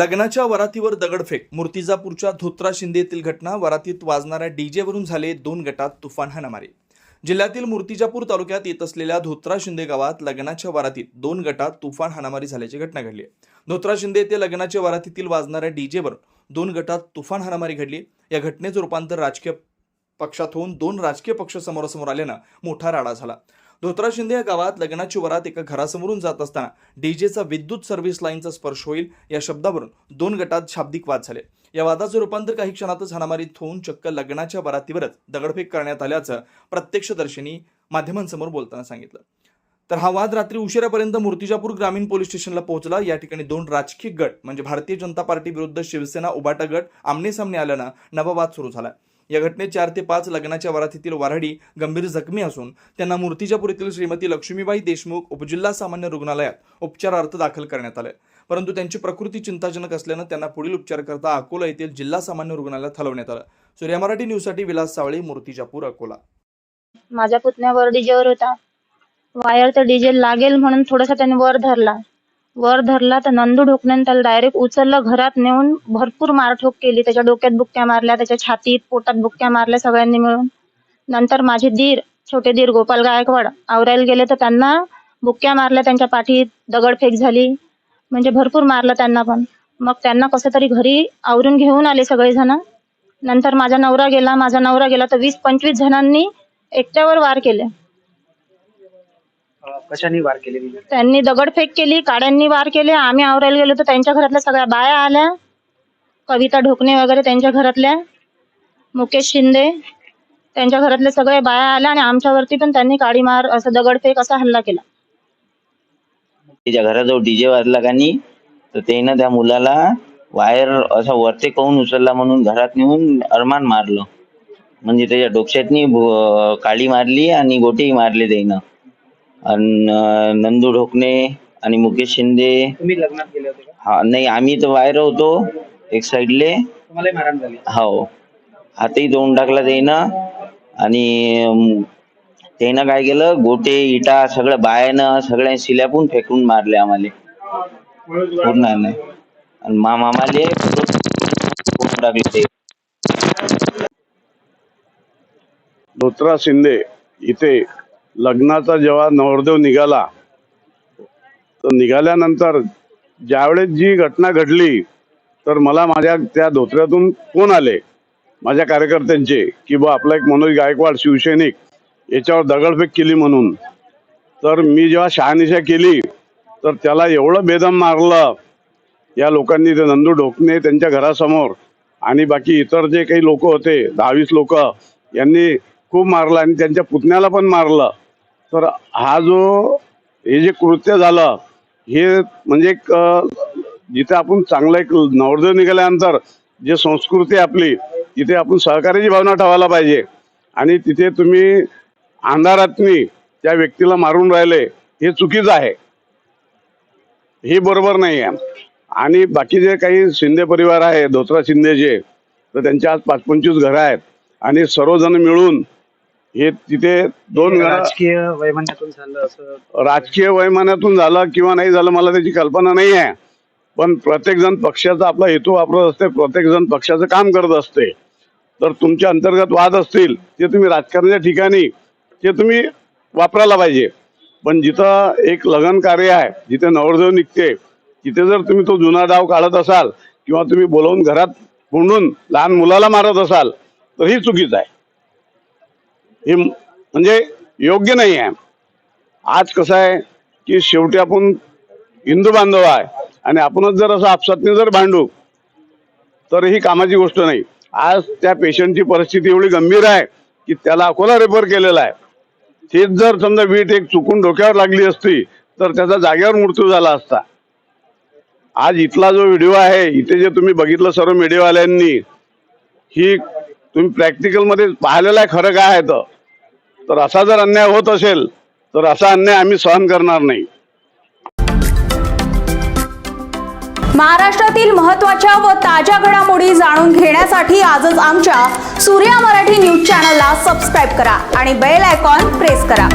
लग्नाच्या वरातीवर दगडफेक. मूर्तिजापूरच्या धोत्रा शिंदे येथील घटना वरातीत वाजणाऱ्या डीजेवरून झाले दोन गटात तुफान हाणामारी. जिल्ह्यातील मूर्तिजापूर तालुक्यात येत असलेल्या धोत्रा शिंदे गावात लग्नाच्या वरातीत दोन गटात तुफान हाणामारी झाल्याची घटना घडली धोत्रा शिंदे येथे लग्नाच्या वरातीतील वाजणाऱ्या डीजेवर दोन गटात तुफान हाणामारी घडली या घटनेचं रूपांतर राजकीय पक्षात होऊन दोन राजकीय पक्ष समोरासमोर आल्यानं मोठा राडा झाला. धोत्रा शिंदे या गावात लग्नाची वरात एका घरासमोरून जात असताना डीजेचा विद्युत सर्व्हिस लाईनचा स्पर्श होईल या शब्दावरून दोन गटात शाब्दिक वाद झाले. या वादाचं रूपांतर काही क्षणातच हाणामारीत होऊन चक्क लग्नाच्या वरातीवरच दगडफेक करण्यात आल्याचं प्रत्यक्षदर्शींनी माध्यमांसमोर बोलताना सांगितलं. तर हा वाद रात्री उशिरापर्यंत मूर्तिजापूर ग्रामीण पोलीस स्टेशनला पोहोचला. या ठिकाणी दोन राजकीय गट म्हणजे भारतीय जनता पार्टी विरुद्ध शिवसेना उबाटा गट आमने सामने आल्यानं नवा वाद सुरू झाला. या घटनेत चार ते पाच लग्नाच्या वरातीतील वऱ्हाडी गंभीर जखमी असून त्यांना मूर्तिजापूर येथील श्रीमती लक्ष्मीबाई देशमुख उपजिल्हा सामान्य रुग्णालयात उपचारार्थ दाखल करण्यात आले. परंतु त्यांची प्रकृती चिंताजनक असल्यानं त्यांना पुढील उपचारकरता अकोला येथील जिल्हा सामान्य रुग्णालयात हलवण्यात आलं. सूर्या मराठी न्यूजसाठी विलास सावळे मूर्तिजापूर अकोला. माझ्या पुतण्यावर डीजेवर होता. वायर तर डीजे लागेल म्हणून थोडासा त्याने वर धरला. वर धरला तर नंदू ढोकण्याने त्याला डायरेक्ट उचललं घरात नेऊन भरपूर मारठोक केली. त्याच्या डोक्यात बुक्क्या मारल्या त्याच्या छातीत पोटात बुक्क्या मारल्या सगळ्यांनी मिळून. नंतर माझे दीर छोटे दीर गोपाल गायकवाड आवरायला गेले तर त्यांना बुक्क्या मारल्या त्यांच्या पाठीत दगडफेक झाली. म्हणजे भरपूर मारलं त्यांना पण. मग त्यांना कसं तरी घरी आवरून घेऊन आले सगळेजण. नंतर माझा नवरा गेला माझा नवरा गेला तर वीस पंचवीस जणांनी एकट्यावर वार केले. कशाने वार केले त्यांनी दगडफेक केली काड्यांनी वार केले आम्ही आवरायला गेलो तर त्यांच्या घरातल्या सगळ्या बाया आल्या. कविता ढोकणे वगैरे त्यांच्या घरातल्या. मुकेश शिंदे त्यांच्या घरातल्या सगळ्या बाया आल्या आणि आमच्यावरती पण त्यांनी काडी मार असं दगडफेक असा हल्ला केला. त्याच्या घराजवळ डीजे वाजला का नाही तर त्यानं त्या मुलाला वायर असा वरते कहून उचलला म्हणून घरात नेऊन अरमान मारलं. म्हणजे त्याच्या डोक्यातनी काळी मारली आणि गोटेही मारले त्यानं. आणि नंदू ढोकणे आणि मुकेश शिंदे. तुम्ही लग्नात गेले होते का? हा नाही आम्ही तर बाहेर होतो एक साईडले. तुम्हाला मारहाण झाली. हो. हातही धुवून टाकला त्यानं आणि अं, त्यानं काय केलं गोटे इटा सगळं बायानं सगळ्या शिल्यापून फेकून मारले आम्हाला. पूर्ण आणि मा मामाले फोडून टाकले ते. धोत्रा शिंदे इथे लग्नाचा जेव्हा नवरदेव निघाला तर निघाल्यानंतर ज्यावेळेस जी घटना घडली तर मला माझ्या त्या धोत्र्यातून फोन आले? माझ्या कार्यकर्त्यांचे की बा आपला एक मनोज गायकवाड शिवसैनिक याच्यावर दगडफेक केली म्हणून. तर मी जेव्हा शहानिशा केली तर त्याला एवढं बेदम मारलं या लोकांनी ते नंदू ढोकणे त्यांच्या घरासमोर आणि बाकी इतर जे काही लोक होते दहावीस लोक यांनी खूप मारलं आणि त्यांच्या पुतण्याला पण मारलं. तर हा जो हे जे कृत्य झालं हे म्हणजे एक जिथे आपण चांगलं एक नवरदेव निघाल्यानंतर जे संस्कृती आपली तिथे आपण सहकार्याची भावना ठेवायला पाहिजे. आणि तिथे तुम्ही अंधारातनी त्या व्यक्तीला मारून राहिले हे चुकीचं आहे. हे बरोबर नाही आहे आणि बाकी जे काही शिंदे परिवार आहे धोत्रा शिंदेचे तर त्यांच्या आज पाच पंचवीस घरं आहेत. आणि सर्वजण मिळून हे तिथे दोन घरं राजकीय वैमनस्यातून झालं असं राजकीय वैमानातून झालं किंवा नाही झालं मला त्याची कल्पना नाही आहे. पण प्रत्येक जण पक्षाचा आपला हेतू वापरत असते प्रत्येक जण पक्षाचं काम करत असते. तर तुमच्या अंतर्गत वाद असतील ते तुम्ही राजकारणाच्या ठिकाणी ते तुम्ही वापरायला पाहिजे. पण जिथं एक लग्न कार्य आहे जिथे नवरदेव निघते तिथे जर तुम्ही तो जुना डाव काढत असाल किंवा तुम्ही बोलवून घरात कोंडून लहान मुलाला मारत असाल तर ही चुकीचं आहे. हे म्हणजे योग्य नाही आहे. आज कसं आहे की शेवटी आपण हिंदू बांधव आहे आणि आपणच जर असं आपसातने जर भांडू तर ही कामाची गोष्ट नाही. आज त्या पेशंटची परिस्थिती एवढी गंभीर आहे की त्याला अकोला रेफर केलेला आहे. तेच जर समजा वीट एक चुकून डोक्यावर लागली असती तर त्याचा जागेवर मृत्यू झाला असता. आज इथला जो व्हिडिओ आहे इथे जे तुम्ही बघितलं सर्व मीडियावाल्यांनी ही तुम्ही प्रॅक्टिकलमध्ये पाहिलेलं आहे खरं काय आहे तर. तर असा जर अन्याय होत असेल तर असा अन्याय आम्ही सहन करणार नाही. महाराष्ट्रातील महत्त्वाच्या व ताज्या घडामोडी जाणून घेण्यासाठी आजच आमच्या सूर्या मराठी न्यूज चॅनलला सबस्क्राईब करा आणि बेल आयकॉन प्रेस करा.